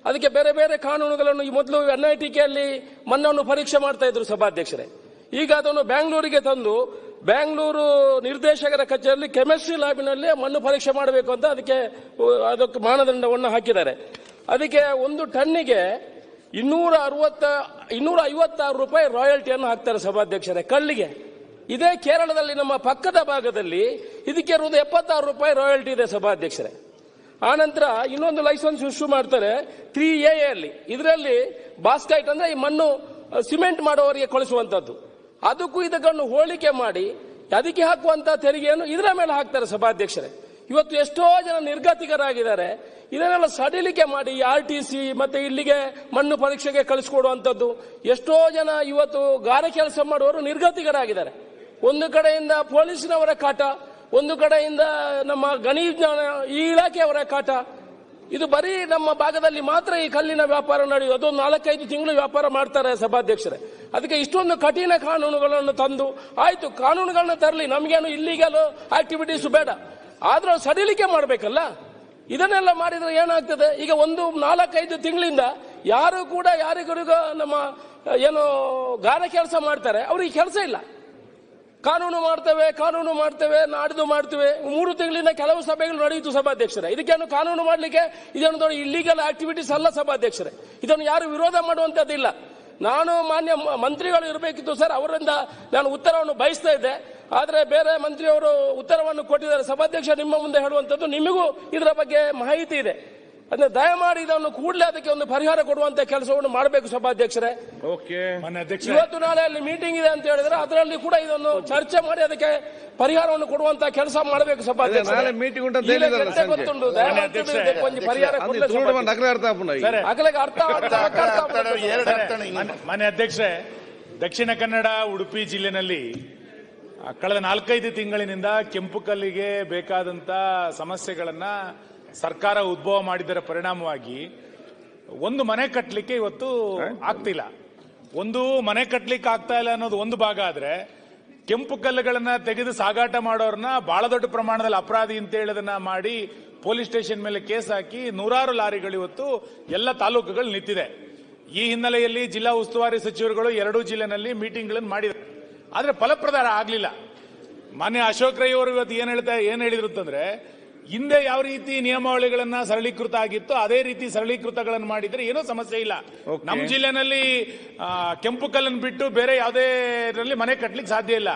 ಅದಕ್ಕೆ ಬೇರೆ ಬೇರೆ ಕಾನೂನುಗಳನ್ನು ಈ ಮೊದಲು ಎನ್ ಐ ಟಿಕೆಯಲ್ಲಿ ಮಣ್ಣನ್ನು ಪರೀಕ್ಷೆ ಮಾಡ್ತಾ ಇದ್ರು ಸಭಾಧ್ಯಕ್ಷರೇ. ಈಗ ಅದನ್ನು ಬ್ಯಾಂಗ್ಳೂರಿಗೆ ತಂದು ಬ್ಯಾಂಗ್ಳೂರು ನಿರ್ದೇಶಕರ ಕಚೇರಿಯಲ್ಲಿ ಕೆಮಿಸ್ಟ್ರಿ ಲ್ಯಾಬಿನಲ್ಲಿ ಮಣ್ಣು ಪರೀಕ್ಷೆ ಮಾಡಬೇಕು ಅಂತ ಅದಕ್ಕೆ ಅದಕ್ಕೆ ಮಾನದಂಡವನ್ನು ಹಾಕಿದ್ದಾರೆ. ಅದಕ್ಕೆ ಒಂದು ಟನ್ನಿಗೆ ಇನ್ನೂರ ಅರವತ್ತ, ಇನ್ನೂರ ಐವತ್ತಾರು ರೂಪಾಯಿ ರಾಯಲ್ಟಿಯನ್ನು ಹಾಕ್ತಾರೆ ಸಭಾಧ್ಯಕ್ಷರೇ ಕಳ್ಳಿಗೆ. ಇದೇ ಕೇರಳದಲ್ಲಿ ನಮ್ಮ ಪಕ್ಕದ ಭಾಗದಲ್ಲಿ ಇದಕ್ಕೆ ಇರುವುದು ಎಪ್ಪತ್ತಾರು ರೂಪಾಯಿ ರಾಯಲ್ಟಿ ಇದೆ ಸಭಾಧ್ಯಕ್ಷರೇ. ಆನಂತರ ಇನ್ನೊಂದು ಲೈಸೆನ್ಸ್ ಇಶ್ಯೂ ಮಾಡ್ತಾರೆ ತ್ರೀ ಎ ಅಲ್ಲಿ. ಇದರಲ್ಲಿ ಬಾಸ್ಕೈಟ್ ಅಂದ್ರೆ ಈ ಮಣ್ಣು ಸಿಮೆಂಟ್ ಮಾಡುವವರಿಗೆ ಕಳಿಸುವಂತದ್ದು ಅದಕ್ಕೂ ಇದಕ್ಕನ್ನು ಹೋಲಿಕೆ ಮಾಡಿ, ಅದಕ್ಕೆ ಹಾಕುವಂತ ತೆರಿಗೆಯನ್ನು ಇದರ ಮೇಲೆ ಹಾಕ್ತಾರೆ ಸಭಾಧ್ಯಕ್ಷರೇ. ಇವತ್ತು ಎಷ್ಟೋ ಜನ ನಿರ್ಗತಿಕರಾಗಿದ್ದಾರೆ. ಇದನ್ನೆಲ್ಲ ಸಡಿಲಿಕೆ ಮಾಡಿ ಆರ್ ಟಿ ಸಿ ಮತ್ತೆ ಇಲ್ಲಿಗೆ ಮಣ್ಣು ಪರೀಕ್ಷೆಗೆ ಕಳಿಸ್ಕೊಡುವಂಥದ್ದು. ಎಷ್ಟೋ ಜನ ಇವತ್ತು ಗಾರೆ ಕೆಲಸ ಮಾಡುವವರು ನಿರ್ಗತಿಕರಾಗಿದ್ದಾರೆ. ಒಂದು ಕಡೆಯಿಂದ ಪೊಲೀಸಿನವರ ಕಾಟ ಒಂದು ಕಡೆಯಿಂದ ನಮ್ಮ ಗಣಿ ವಿಜ್ಞಾನ ಈ ಇಲಾಖೆಯವರ ಕಾಟ. ಇದು ಬರೀ ನಮ್ಮ ಭಾಗದಲ್ಲಿ ಮಾತ್ರ ಈ ಕಲ್ಲಿನ ವ್ಯಾಪಾರ ನಡೆಯುವುದು ಅದೊಂದು ನಾಲ್ಕೈದು ತಿಂಗಳು ವ್ಯಾಪಾರ ಮಾಡ್ತಾರೆ ಸಭಾಧ್ಯಕ್ಷರೇ. ಅದಕ್ಕೆ ಇಷ್ಟೊಂದು ಕಠಿಣ ಕಾನೂನುಗಳನ್ನು ತಂದು ಆಯ್ತು, ಕಾನೂನುಗಳನ್ನ ತರಲಿ. ನಮಗೇನು ಇಲ್ಲಿಗಲ್ ಆಕ್ಟಿವಿಟೀಸ್ ಬೇಡ. ಆದ್ರೂ ಸಡಿಲಿಕೆ ಮಾಡಬೇಕಲ್ಲ? ಇದನ್ನೆಲ್ಲ ಮಾಡಿದ್ರೆ ಏನಾಗ್ತದೆ? ಈಗ ಒಂದು ನಾಲ್ಕೈದು ತಿಂಗಳಿಂದ ಯಾರು ಕೂಡ ಯಾರಿಗೂ ನಮ್ಮ, ಏನು, ಗಾರೆ ಕೆಲಸ ಮಾಡ್ತಾರೆ. ಅವ್ರಿಗೆ ಕೆಲಸ ಇಲ್ಲ. ಕಾನೂನು ಮಾಡ್ತೇವೆ ಕಾನೂನು ಮಾಡ್ತೇವೆ, ನಾಡಿದ್ದು ಮಾಡ್ತೇವೆ. ಮೂರು ತಿಂಗಳಿಂದ ಕೆಲವು ಸಭೆಗಳು ನಡೆಯಿತು ಸಭಾಧ್ಯಕ್ಷರೇ. ಇದಕ್ಕೇನು ಕಾನೂನು ಮಾಡಲಿಕ್ಕೆ? ಇದನ್ನು ದೊಡ್ಡ ಇಲ್ಲಿಗಲ್ ಆಕ್ಟಿವಿಟೀಸ್ ಅಲ್ಲ ಸಭಾಧ್ಯಕ್ಷರೇ. ಇದನ್ನು ಯಾರು ವಿರೋಧ ಮಾಡುವಂತದ್ದಿಲ್ಲ ನಾನು ಮಾನ್ಯ ಮಂತ್ರಿಗಳು ಇರಬೇಕಿತ್ತು ಸರ್, ಅವರಿಂದ ನಾನು ಉತ್ತರವನ್ನು ಬಯಸ್ತಾ ಇದ್ದೆ. ಆದರೆ ಬೇರೆ ಮಂತ್ರಿಯವರು ಉತ್ತರವನ್ನು ಕೊಟ್ಟಿದ್ದಾರೆ. ಸಭಾಧ್ಯಕ್ಷ ನಿಮ್ಮ ಮುಂದೆ ಹೇಳುವಂಥದ್ದು ನಿಮಗೂ ಇದರ ಬಗ್ಗೆ ಮಾಹಿತಿ ಇದೆ. ಅಂದ್ರೆ ದಯಮಾಡಿ ಇದನ್ನು ಕೂಡಲೇ ಅದಕ್ಕೆ ಒಂದು ಪರಿಹಾರ ಕೊಡುವಂತ ಕೆಲಸವನ್ನು ಮಾಡಬೇಕು ಸಭಾಧ್ಯಕ್ಷರೇ. ಓಕೆ. ಇವತ್ತು ನಾಳೆ ಅಲ್ಲಿ ಮೀಟಿಂಗ್ ಇದೆ ಅಂತ ಹೇಳಿದ್ರೆ ಅದರಲ್ಲಿ ಕೂಡ ಇದನ್ನು ಚರ್ಚೆ ಮಾಡಿ ಅದಕ್ಕೆ ಪರಿಹಾರವನ್ನು ಕೊಡುವಂತ ಕೆಲಸ ಮಾಡಬೇಕು ಸಭಾಧ್ಯಕ್ಷರೇ. ಗೊತ್ತುಂಟು ಒಂದು ಪರಿಹಾರ ಅರ್ಥ ಅಗಲಿಗೆ ಅರ್ಥಣೆ ಇನ್ನು. ದಕ್ಷಿಣ ಕನ್ನಡ ಉಡುಪಿ ಜಿಲ್ಲೆನಲ್ಲಿ ಆ, ಕಳೆದ ನಾಲ್ಕೈದು ತಿಂಗಳಿನಿಂದ ಕೆಂಪು ಕಲ್ಲಿಗೆ ಬೇಕಾದಂತ ಸಮಸ್ಯೆಗಳನ್ನ ಸರ್ಕಾರ ಉದ್ಭವ ಮಾಡಿದರ ಪರಿಣಾಮವಾಗಿ ಒಂದು ಮನೆ ಕಟ್ಟಲಿಕ್ಕೆ ಇವತ್ತು ಆಗ್ತಿಲ್ಲ. ಒಂದು ಮನೆ ಕಟ್ಟಲಿಕ್ಕೆ ಆಗ್ತಾ ಇಲ್ಲ ಅನ್ನೋದು ಒಂದು ಭಾಗ ಆದ್ರೆ ಕೆಂಪು ಕಲ್ಲುಗಳನ್ನ ತೆಗೆದು ಸಾಗಾಟ ಮಾಡೋರ್ನ ಬಹಳ ದೊಡ್ಡ ಪ್ರಮಾಣದಲ್ಲಿ ಅಪರಾಧಿ ಅಂತ ಹೇಳೋದನ್ನ ಮಾಡಿ ಪೊಲೀಸ್ ಸ್ಟೇಷನ್ ಮೇಲೆ ಕೇಸ್ ಹಾಕಿ ನೂರಾರು ಲಾರಿಗಳು ಇವತ್ತು ಎಲ್ಲ ತಾಲೂಕುಗಳು ನಿಂತಿದೆ. ಈ ಹಿನ್ನೆಲೆಯಲ್ಲಿ ಜಿಲ್ಲಾ ಉಸ್ತುವಾರಿ ಸಚಿವರುಗಳು ಎರಡೂ ಜಿಲ್ಲೆನಲ್ಲಿ ಮೀಟಿಂಗ್ಗಳನ್ನು ಮಾಡಿದ್ದಾರೆ. ಆದ್ರೆ ಫಲಪ್ರದಾರ ಆಗ್ಲಿಲ್ಲ. ಮಾನ್ಯ ಅಶೋಕ್ ರೈ ಅವರು ಇವತ್ತು ಏನು ಹೇಳ್ತಾ ಏನ್ ಹೇಳಿದ್ರು ಅಂತಂದ್ರೆ ಹಿಂದೆ ಯಾವ ರೀತಿ ನಿಯಮಾವಳಿಗಳನ್ನ ಸರಳೀಕೃತ ಆಗಿತ್ತು ಅದೇ ರೀತಿ ಸರಳೀಕೃತಗಳನ್ನು ಮಾಡಿದ್ರೆ ಏನೂ ಸಮಸ್ಯೆ ಇಲ್ಲ. ನಮ್ಮ ಜಿಲ್ಲೆನಲ್ಲಿ ಕೆಂಪು ಕಲ್ಲನ್ನು ಬಿಟ್ಟು ಬೇರೆ ಯಾವುದೇ ಇದರಲ್ಲಿ ಮನೆ ಕಟ್ಟಲಿಕ್ಕೆ ಸಾಧ್ಯ ಇಲ್ಲ.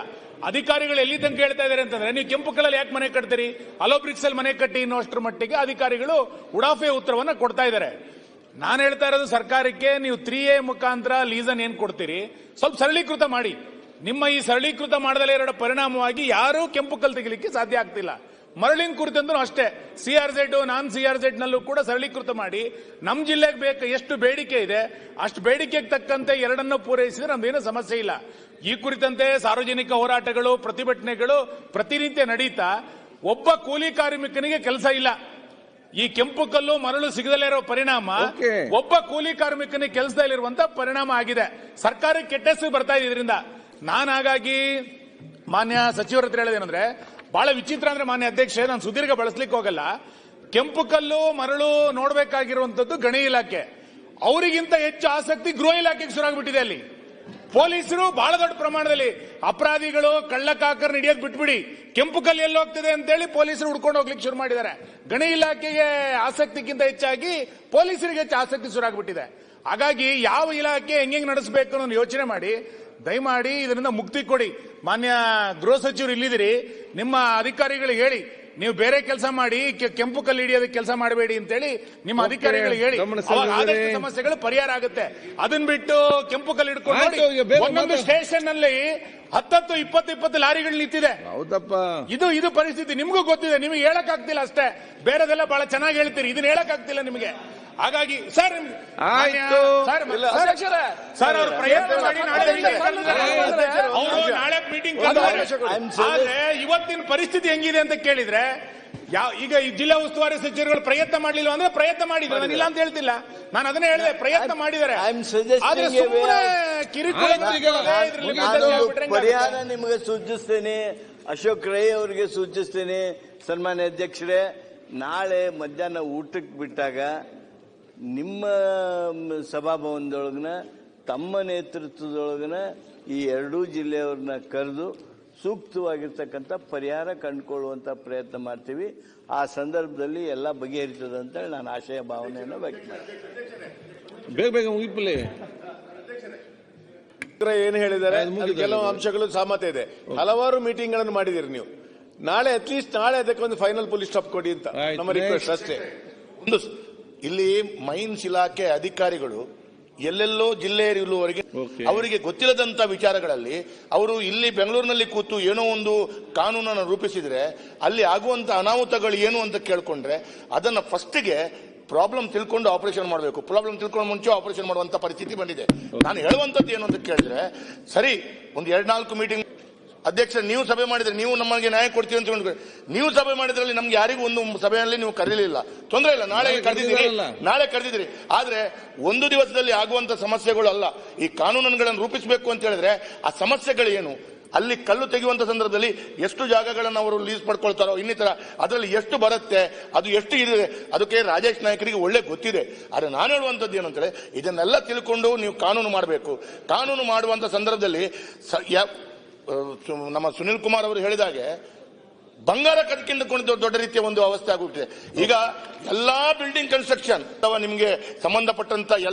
ಅಧಿಕಾರಿಗಳು ಎಲ್ಲಿ ತನಕ ಹೇಳ್ತಾ ಇದ್ದಾರೆ ಅಂತಂದ್ರೆ ನೀವು ಕೆಂಪು ಕಲ್ಲಲ್ಲಿ ಯಾಕೆ ಮನೆ ಕಟ್ತೀರಿ? ಅಲೋಬ್ರಿಕ್ಸ್ ಅಲ್ಲಿ ಮನೆ ಕಟ್ಟಿ ಅನ್ನೋಷ್ಟರ ಮಟ್ಟಿಗೆ ಅಧಿಕಾರಿಗಳು ಉಡಾಫೆ ಉತ್ತರವನ್ನು ಕೊಡ್ತಾ ಇದ್ದಾರೆ ನಾನು ಹೇಳ್ತಾ ಇರೋದು ಸರ್ಕಾರಕ್ಕೆ ನೀವು ತ್ರೀ ಎ ಮುಖಾಂತರ ಲೀಸನ್ ಏನು ಕೊಡ್ತೀರಿ? ಸ್ವಲ್ಪ ಸರಳೀಕೃತ ಮಾಡಿ. ನಿಮ್ಮ ಈ ಸರಳೀಕೃತ ಮಾಡದಲ್ಲೇ ಎರಡು ಪರಿಣಾಮವಾಗಿ ಯಾರೂ ಕೆಂಪು ಕಲ್ ತೆಗಿಲಿಕ್ಕೆ ಸಾಧ್ಯ ಆಗ್ತಿಲ್ಲ. ಮರಳಿನ ಕುರಿತಂದ್ರೂ ಅಷ್ಟೇ. C R Z non C R Z ನಲ್ಲೂ ಕೂಡ ಸರಳೀಕೃತ ಮಾಡಿ ನಮ್ಮ ಜಿಲ್ಲೆಗೆ ಬೇಕು ಎಷ್ಟು ಬೇಡಿಕೆ ಇದೆ ಅಷ್ಟು ಬೇಡಿಕೆಗೆ ತಕ್ಕಂತೆ ಎರಡನ್ನು ಪೂರೈಸಿದ್ರೆ ನಮ್ದೇನು ಸಮಸ್ಯೆ ಇಲ್ಲ. ಈ ಕುರಿತಂತೆ ಸಾರ್ವಜನಿಕ ಹೋರಾಟಗಳು ಪ್ರತಿಭಟನೆಗಳು ಪ್ರತಿನಿತ್ಯ ನಡೀತಾ ಒಬ್ಬ ಕೂಲಿ ಕಾರ್ಮಿಕನಿಗೆ ಕೆಲಸ ಇಲ್ಲ. ಈ ಕೆಂಪು ಕಲ್ಲು ಮರಳು ಸಿಗದಲ್ಲೇ ಇರೋ ಪರಿಣಾಮ. ಒಬ್ಬ ಕೂಲಿ ಕಾರ್ಮಿಕನಿಗೆ ಕೆಲಸದಲ್ಲಿರುವಂತ ಪರಿಣಾಮ ಆಗಿದೆ. ಸರ್ಕಾರಕ್ಕೆ ಕೆಟ್ಟ ಹೆಸರು ಬರ್ತಾ ಇದೆ ಇದರಿಂದ. ನಾನು ಹಾಗಾಗಿ ಮಾನ್ಯ ಸಚಿವರ ಹತ್ರ ಹೇಳೋದೇನಂದ್ರೆ ಬಹಳ ವಿಚಿತ್ರ ಅಂದ್ರೆ ಮಾನ್ಯ ಅಧ್ಯಕ್ಷ, ನಾನು ಸುದೀರ್ಘ ಬಳಸ್ಲಿಕ್ಕೆ ಹೋಗಲ್ಲ. ಕೆಂಪು ಕಲ್ಲು, ಮರಳು ನೋಡಬೇಕಾಗಿರುವಂತದ್ದು ಗಣಿ ಇಲಾಖೆ. ಅವರಿಗಿಂತ ಹೆಚ್ಚು ಆಸಕ್ತಿ ಗೃಹ ಇಲಾಖೆಗೆ ಶುರುವಾಗ್ಬಿಟ್ಟಿದೆ ಅಲ್ಲಿ. ಪೊಲೀಸರು ಬಹಳ ದೊಡ್ಡ ಪ್ರಮಾಣದಲ್ಲಿ ಅಪರಾಧಿಗಳು ಕಳ್ಳಕಾಕರ್ ಹಿಡಿಯೋದ್ ಬಿಟ್ಬಿಡಿ, ಕೆಂಪು ಕಲ್ಲು ಎಲ್ಲಿ ಹೋಗ್ತದೆ ಅಂತೇಳಿ ಪೊಲೀಸರು ಹುಡ್ಕೊಂಡು ಹೋಗ್ಲಿಕ್ಕೆ ಶುರು ಮಾಡಿದ್ದಾರೆ. ಗಣಿ ಇಲಾಖೆಗೆ ಆಸಕ್ತಿಗಿಂತ ಹೆಚ್ಚಾಗಿ ಪೊಲೀಸರಿಗೆ ಹೆಚ್ಚು ಆಸಕ್ತಿ ಶುರು ಆಗ್ಬಿಟ್ಟಿದೆ ಹಾಗಾಗಿ ಯಾವ ಇಲಾಖೆ ಹೆಂಗೆ ನಡೆಸಬೇಕು ಅನ್ನೋ ಯೋಚನೆ ಮಾಡಿ ದಯಮಾಡಿ ಇದರಿಂದ ಮುಕ್ತಿ ಕೊಡಿ. ಮಾನ್ಯ ಗೃಹ ಸಚಿವರು ಇಲ್ಲಿದ್ದೀರಿ. ನಿಮ್ಮ ಅಧಿಕಾರಿಗಳಿಗೆ ಹೇಳಿ. ನೀವು ಬೇರೆ ಕೆಲಸ ಮಾಡಿ ಕೆಂಪು ಕಲ್ಲು ಹಿಡಿಯೋದಕ್ಕೆ ಕೆಲಸ ಮಾಡಬೇಡಿ ಅಂತೇಳಿ ನಿಮ್ಮ Okay. ಅಧಿಕಾರಿಗಳಿಗೆ ಹೇಳಿ. ಆದಷ್ಟು ಸಮಸ್ಯೆಗಳು ಪರಿಹಾರ ಆಗುತ್ತೆ. ಅದನ್ನ ಬಿಟ್ಟು ಕೆಂಪು ಕಲ್ಲು ಹಿಡ್ಕೊಂಡು ಒಂದೊಂದು. ಸ್ಟೇಷನ್ ಅಲ್ಲಿ ಹತ್ತತ್ತು ಇಪ್ಪತ್ತು ಇಪ್ಪತ್ತು ಲಾರಿಗಳು ನಿಂತಿದೆ. ಹೌದಪ್ಪ. ಇದು ಇದು ಪರಿಸ್ಥಿತಿ. ನಿಮಗೂ ಗೊತ್ತಿದೆ. ನಿಮಗೆ ಹೇಳಕ್ ಆಗ್ತಿಲ್ಲ ಅಷ್ಟೇ. ಬೇರೆದೆಲ್ಲ ಬಹಳ ಚೆನ್ನಾಗಿ ಹೇಳ್ತೀರಿ. ಇದನ್ನ ಹೇಳಕ್ ಆಗ್ತಿಲ್ಲ ನಿಮಗೆ. ಹಾಗಾಗಿ ಸರ್ ಆಯ್ತು. ಸರ್ ಅವ್ರು ಪ್ರಯತ್ನ ಮಾಡಿ. ಅವರು ನಾಳೆ ಮೀಟಿಂಗ್ ಆದ್ರೆ ಇವತ್ತಿನ ಪರಿಸ್ಥಿತಿ ಹೆಂಗಿದೆ ಅಂತ ಕೇಳಿದ್ರೆ ಯಾವ ಈಗ ಈ ಜಿಲ್ಲಾ ಉಸ್ತುವಾರಿ ಸಚಿವರುಗಳು ಪ್ರಯತ್ನ ಮಾಡಲಿಲ್ಲ ಅಂದ್ರೆ ಪ್ರಯತ್ನ ಮಾಡಿದ್ರು. ನಾನು ಇಲ್ಲ ಅಂತ ಹೇಳ್ತಿಲ್ಲ. ನಾನು ಅದನ್ನೇ ಹೇಳಿದೆ ಪ್ರಯತ್ನ ಮಾಡಿದ್ದಾರೆ. ಆದ್ರೆ ಸುಮ್ಮನೆ? ಪರಿಹಾರ ನಿಮಗೆ ಸೂಚಿಸ್ತೇನೆ. ಅಶೋಕ್ ರೈ ಅವರಿಗೆ ಸೂಚಿಸ್ತೇನೆ. ಸನ್ಮಾನ್ಯ ಅಧ್ಯಕ್ಷರೇ ನಾಳೆ ಮಧ್ಯಾಹ್ನ ಊಟಕ್ಕೆ ಬಿಟ್ಟಾಗ ನಿಮ್ಮ ಸಭಾಭವನದೊಳಗನ ತಮ್ಮ ನೇತೃತ್ವದೊಳಗನ ಈ ಎರಡೂ ಜಿಲ್ಲೆಯವ್ರನ್ನ ಕರೆದು ಸೂಕ್ತವಾಗಿರ್ತಕ್ಕಂಥ ಪರಿಹಾರ ಕಂಡುಕೊಳ್ಳುವಂಥ ಪ್ರಯತ್ನ ಮಾಡ್ತೀವಿ. ಆ ಸಂದರ್ಭದಲ್ಲಿ ಎಲ್ಲ ಬಗೆಹರಿತದೆ ಅಂತೇಳಿ ನಾನು ಆಶಯ ಭಾವನೆಯನ್ನು ವ್ಯಕ್ತ ಮಾಡ್ತೀನಿ. ಬೇಗ ಬೇಗ ಮುಗಿಪಲ್ಲಿ ಏನು ಹೇಳಿದ್ದಾರೆ. ಕೆಲವು ಅಂಶಗಳು ಸಹಮತ ಇದೆ. ಹಲವಾರು ಮೀಟಿಂಗ್ಗಳನ್ನು ಮಾಡಿದಿರಿ ನೀವು. ನಾಳೆ ಅಟ್ಲೀಸ್ಟ್ ನಾಳೆ ಅದಕ್ಕೆ ಒಂದು ಫೈನಲ್ ಪೊಲೀಸ್ ಸ್ಟಾಪ್ ಕೊಡಿ ಅಂತ ನಮ್ಮ ರಿಕ್ವೆಸ್ಟ್ ಅಷ್ಟೇ. ಒಂದು ಇಲ್ಲಿ ಮೈನ್ಸ್ ಇಲಾಖೆ ಅಧಿಕಾರಿಗಳು ಎಲ್ಲೆಲ್ಲೋ ಜಿಲ್ಲೆ ಇರುವವರೆಗೆ ಅವರಿಗೆ ಗೊತ್ತಿಲ್ಲದಂತ ವಿಚಾರಗಳಲ್ಲಿ ಅವರು ಇಲ್ಲಿ ಬೆಂಗಳೂರಿನಲ್ಲಿ ಕೂತು ಏನೋ ಒಂದು ಕಾನೂನನ್ನು ರೂಪಿಸಿದ್ರೆ ಅಲ್ಲಿ ಆಗುವಂತ ಅನಾಹುತಗಳು ಏನು ಅಂತ ಕೇಳ್ಕೊಂಡ್ರೆ ಅದನ್ನ ಫಸ್ಟ್ಗೆ ಪ್ರಾಬ್ಲಮ್ ತಿಳ್ಕೊಂಡು ಆಪರೇಷನ್ ಮಾಡಬೇಕು. ಪ್ರಾಬ್ಲಮ್ ತಿಳ್ಕೊಂಡು ಮುಂಚೆ ಆಪರೇಷನ್ ಮಾಡುವಂತ ಪರಿಸ್ಥಿತಿ ಬಂದಿದೆ. ನಾನು ಹೇಳುವಂತದ್ದು ಏನು ಅಂತ ಕೇಳಿದ್ರೆ ಸರಿ ಒಂದು ಎರಡ್ ನಾಲ್ಕು ಮೀಟಿಂಗ್ ಅಧ್ಯಕ್ಷ ನೀವು ಸಭೆ ಮಾಡಿದ್ರೆ ನೀವು ನಮಗೆ ನ್ಯಾಯ ಕೊಡ್ತೀವಿ ಅಂತ ನೀವು ಸಭೆ ಮಾಡಿದ್ರಲ್ಲಿ ನಮ್ಗೆ ಯಾರಿಗೂ ಒಂದು ಸಭೆಯಲ್ಲಿ ನೀವು ಕರೀಲಿಲ್ಲ. ತೊಂದರೆ ಇಲ್ಲ ನಾಳೆ ಕರೆದಿದ್ದೀರಿ. ನಾಳೆ ಕರೆದಿದ್ದೀರಿ. ಆದ್ರೆ ಒಂದು ದಿವಸದಲ್ಲಿ ಆಗುವಂತ ಸಮಸ್ಯೆಗಳು ಅಲ್ಲ. ಈ ಕಾನೂನುಗಳನ್ನು ರೂಪಿಸಬೇಕು ಅಂತ ಹೇಳಿದ್ರೆ ಆ ಸಮಸ್ಯೆಗಳೇನು ಏನು? ಅಲ್ಲಿ ಕಲ್ಲು ತೆಗೆಯುವಂತ ಸಂದರ್ಭದಲ್ಲಿ ಎಷ್ಟು ಜಾಗಗಳನ್ನು ಅವರು ಲೀಸ್ ಪಡ್ಕೊಳ್ತಾರೋ ಇನ್ನಿತರ ಅದರಲ್ಲಿ ಎಷ್ಟು ಬರುತ್ತೆ ಅದು ಎಷ್ಟು ಇದೆ ಅದಕ್ಕೆ ರಾಜೇಶ್ ನಾಯಕರಿಗೆ ಒಳ್ಳೆ ಗೊತ್ತಿದೆ. ಆದರೆ ನಾನು ಹೇಳುವಂಥದ್ದು ಏನು ಅಂತೇಳಿ ಇದನ್ನೆಲ್ಲ ತಿಳ್ಕೊಂಡು ನೀವು ಕಾನೂನು ಮಾಡಬೇಕು. ಕಾನೂನು ಮಾಡುವಂಥ ಸಂದರ್ಭದಲ್ಲಿ ನಮ್ಮ ಸುನಿಲ್ ಕುಮಾರ್ ಅವರು ಹೇಳಿದಾಗೆ, ಬಂಗಾರ ಕದ್ಕೊಂಡು ದೊಡ್ಡ ರೀತಿಯ ಒಂದು ಅವಸ್ಥೆ ಆಗುತ್ತಿದೆ ಈಗ ಎಲ್ಲಾ ಬಿಲ್ಡಿಂಗ್ ಕನ್ಸ್ಟ್ರಕ್ಷನ್ ಅಥವಾ ನಿಮಗೆ ಸಂಬಂಧಪಟ್ಟಂತ ಎಲ್ಲ